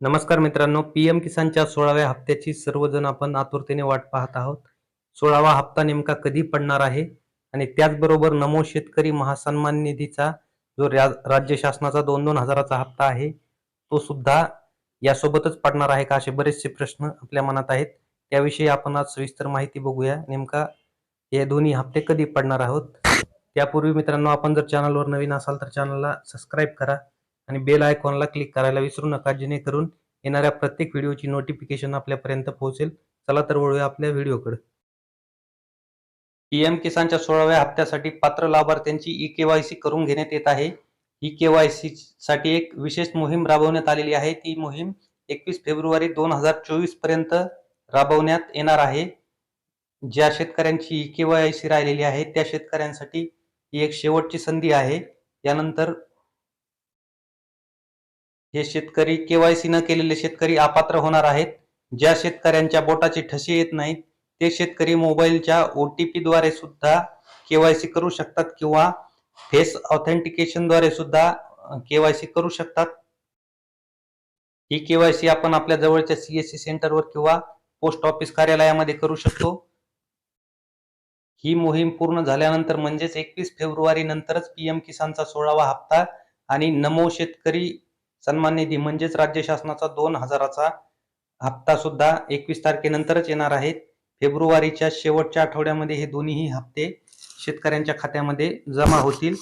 नमस्कार मित्रांनो पीएम किसानच्या सोळाव्या हप्त्याची सर्वजण आपण आतुरतेने वाट पाहत आहोत. सोळावा हप्ता नेमका कधी पडणार आहे? आणि त्याचबरोबर नमो शेतकरी महासन्मान निधीचा जो राज्य शासनाचा दोन दोन हजाराचा हप्ता आहे तो सुद्धा यासोबतच पडणार आहे का असे बरेचसे प्रश्न आपल्या मनात आहेत. त्याविषयी आपण आज सविस्तर माहिती बघूया. नेमका हे दोन्ही हप्ते कधी पडणार आहोत? त्यापूर्वी मित्रांनो आपण जर चॅनलवर नवीन असाल तर चॅनलला सबस्क्राईब करा. आणि बेल आयकॉनला क्लिक करायला विसरू नका जेणेकरून येणाऱ्या प्रत्येक व्हिडिओची नोटिफिकेशन आपल्यापर्यंत पोहोचेल. चला तर वळूया आपल्या व्हिडिओकडे पीएम किसानच्या सोळाव्या हप्त्यासाठी पात्र लाभार्थ्यांची ई केवायसी करून घेण्यात येत आहे. ई केवायसी साठी एक विशेष मोहीम राबवण्यात आलेली आहे. ती मोहीम एकवीस फेब्रुवारी दोन हजार चोवीसपर्यंत राबवण्यात येणार आहे. ज्या शेतकऱ्यांची ई केवायसी राहिलेली आहे त्या शेतकऱ्यांसाठी ही एक शेवटची संधी आहे. यानंतर हे शेतकरी केवायसी न केलेले शेतकरी अपात्र होणार आहेत. ज्या शेतकऱ्यांच्या बोटाचे ठसे येत नाहीत ते शेतकरी मोबाईलच्या ओटीपी द्वारे सुद्धा केवायसी करू शकतात किंवा फेस ऑथेंटिकेशनद्वारे सुद्धा केवायसी करू शकतात. ही केवायसी आपण आपल्या जवळच्या सीएससी सेंटरवर किंवा पोस्ट ऑफिस कार्यालयामध्ये करू शकतो. ही मोहीम पूर्ण झाल्यानंतर म्हणजेच एकवीस फेब्रुवारी नंतरच पीएम किसानचा सोळावा हप्ता आणि नमो शेतकरी सन्मान निधी म्हणजेच राज्य शासनाचा दोन हजाराचा हप्ता सुद्धा एकवीस तारखेनंतरच येणार आहेत फेब्रुवारीच्या शेवटच्या आठवड्यामध्ये हे दोन्हीही हप्ते शेतकऱ्यांच्या खात्यामध्ये जमा होतील.